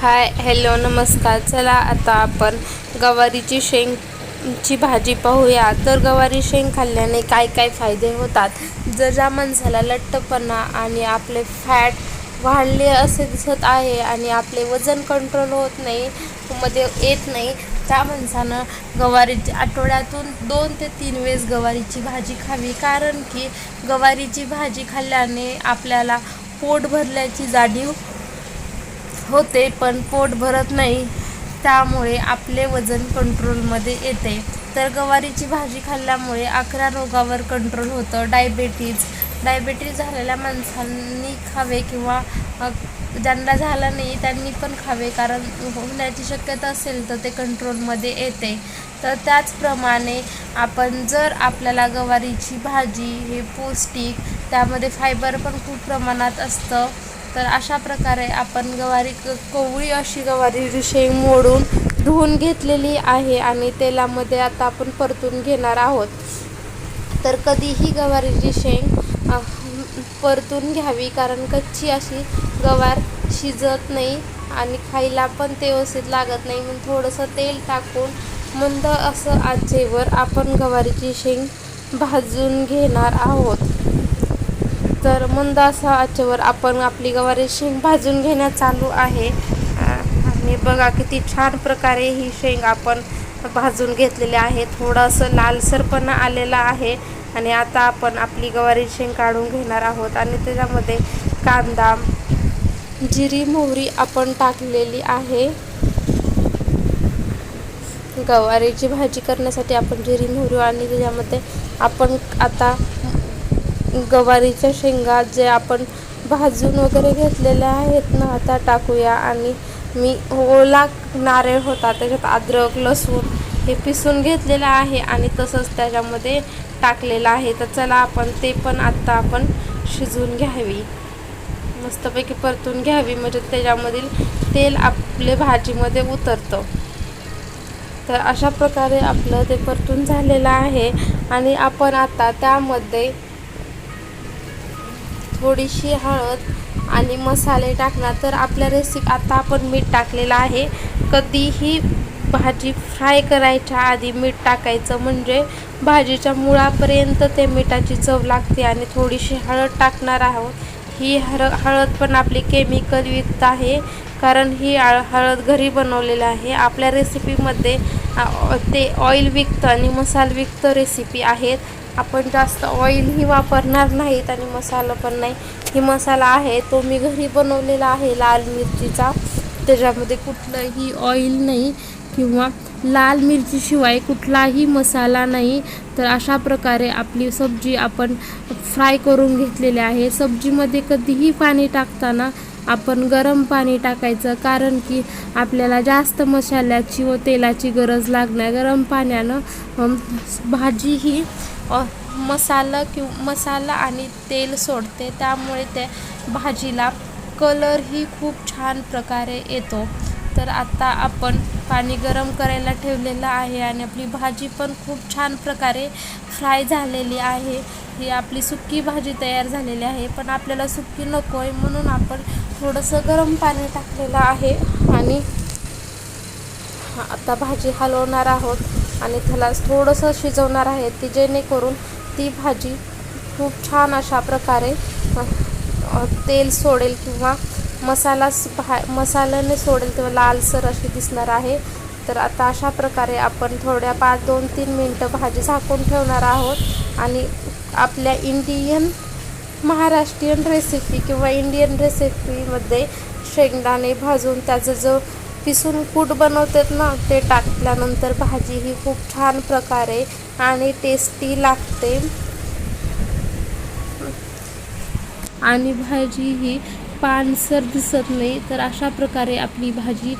Hi hello नमस्कार. चला आता आपण गवारीची शेंगची भाजी पाहूया. तर गवारी शेंग खाल्ल्याने काय काय फायदे होतात? जर ज्या माणसाला लठ्ठपणा आणि आपले फॅट वाढले असे दिसत आहे आणि आपले वजन कंट्रोल होत नाही मध्ये येत नाही त्या माणसानं गवारीची आठवड्यातून दोन ते तीन वेळेस गवारीची भाजी खावी. कारण की गवारीची भाजी खाल्ल्याने आपल्याला पोट भरल्याची जाणीव होते पण पोट भरत नाही. त्यामुळे आपले वजन कंट्रोलमध्ये येते. तर गवारीची भाजी खाल्ल्यामुळे अकरा रोगावर कंट्रोल होतं. डायबेटीज डायबेटीज झालेल्या माणसांनी खावे किंवा ज्यांना झालं नाही त्यांनी पण खावे. कारण होण्याची शक्यता असेल तर ते कंट्रोलमध्ये येते. तर त्याचप्रमाणे आपण जर आपल्याला गवारीची भाजी हे पौष्टिक त्यामध्ये फायबर पण खूप प्रमाणात असतं. तर अशा प्रकारे आपण गवारी क कोवळी अशी गवारीची शेंग मोडून धुवून घेतलेली आहे आणि तेलामध्ये आता आपण परतून घेणार आहोत. तर कधीही गवारीची शेंग परतून घ्यावी कारण कच्ची अशी गवार शिजत नाही आणि खायला पण ते व्यवस्थित लागत नाही. म्हणून थोडंसं तेल टाकून मंद असं आचेवर आपण गवारीची शेंग भाजून घेणार आहोत. तर मंद असा आचेवर आपण आपली गवारी शेंग भाजून घेणं चालू आहे. आणि बघा किती छान प्रकारे ही शेंग आपण भाजून घेतलेली आहे. थोडंसं लालसरपणा आलेला आहे. आणि आता आपण आपली गवारी शेंग काढून घेणार आहोत. आणि त्याच्यामध्ये कांदा जिरी मोहरी आपण टाकलेली आहे. गवारीची भाजी करण्यासाठी आपण जिरी मोहरी आणि त्याच्यामध्ये आपण आता गवारीच्या शेंगा जे आपण भाजून वगैरे घेतलेल्या आहेत ना त्या टाकूया. आणि मी ओला नारळ होता त्याच्यात अद्रक लसूण हे पिसून घेतलेलं आहे आणि तसंच त्याच्यामध्ये टाकलेलं आहे. तर चला आपण ते पण आत्ता आपण शिजवून घ्यावी. मस्तपैकी परतून घ्यावी म्हणजे त्याच्यामधील तेल आपले भाजीमध्ये उतरतं. तर अशा प्रकारे आपलं ते परतून झालेलं आहे. आणि आपण आता त्यामध्ये थोडीशी हळद आणि मसाले टाकणार. तर आपल्या रेसिपी आता आपण मीठ टाकलेलं आहे. कधीही भाजी फ्राय करायच्या आधी मीठ टाकायचं म्हणजे भाजीच्या मुळापर्यंत ते मिठाची चव लागते आणि थोडीशी हळद टाकणार आहोत. ही हळ हळद पण आपली केमिकल युक्त आहे. कारण ही हळद घरी बनवलेली आहे. आपल्या रेसिपीमध्ये ते ऑइल विकतं आणि मसाल विकत रेसिपी आहेत. आपण जास्त ऑइलही वापरणार नाहीत आणि मसाला पण नाही. ही मसाला आहे तो मी घरी बनवलेला आहे लाल मिरचीचा. त्याच्यामध्ये कुठलंही ऑइल नाही किंवा लाल मिरचीशिवाय कुठलाही मसाला नाही. तर अशा प्रकारे आपली सब्जी आपण फ्राय करून घेतलेली आहे. सब्जीमध्ये कधीही पाणी टाकताना आपण गरम पाणी टाकायचं कारण की आपल्याला जास्त मसाल्याची व तेलाची गरज लागणार. गरम पाण्यानं भाजी ही मसाला किंवा मसाला आणि तेल सोडते. त्यामुळे त्या भाजीला कलरही खूप छान प्रकारे येतो. तर आता आपण पाणी गरम करायला ठेवलेलं आहे आणि आपली भाजी पण खूप छान प्रकारे फ्राय झालेली आहे. ही आपली सुक्की भाजी तयार झालेली आहे पण आपल्याला सुक्की नको आहे म्हणून आपण थोडंसं गरम पाणी टाकलेलं आहे. आणि आता भाजी हलवणार आहोत आणि त्याला थोडंसं शिजवणार आहे ती जेणेकरून ती भाजी खूप छान अशा प्रकारे तेल सोडेल किंवा मसाला भा मसाल्याने सोडेल तेव्हा लालसर अशी दिसणार आहे. तर आता अशा प्रकारे आपण थोड्या पाच दोन तीन मिनटं भाजी झाकून ठेवणार आहोत आणि आपल्या इंडियन महाराष्ट्रीयन रेसिपी किंवा इंडियन रेसिपीमध्ये शेंगदाणे भाजून त्याचं जो पिसून कूट बनवतात ना ते टाकल्यानंतर भाजी ही खूप छान प्रकारे आणि टेस्टी लागते. आणि भाजी ही पानसर दिसत नाही तर अशा प्रकारे आपली भाजी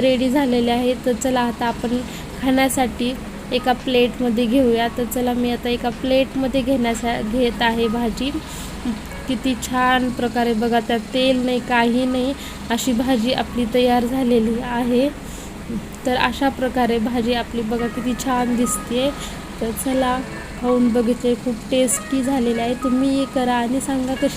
रेडी झालेली आहे. तर चला आता आपण खाण्यासाठी एका प्लेटमध्ये घेऊया. तर चला मी आता एका प्लेटमध्ये घेण्यासा घेत आहे भाजी. किती छान प्रकारे बघा त्यात तेल नाही काही नाही. अशी भाजी आपली तयार झालेली आहे. तर अशा प्रकारे भाजी आपली बघा किती छान दिसते तर चला खाऊन बघितले खूप टेस्टी झालेले आहे. तुम्ही हे करा आणि सांगा कशी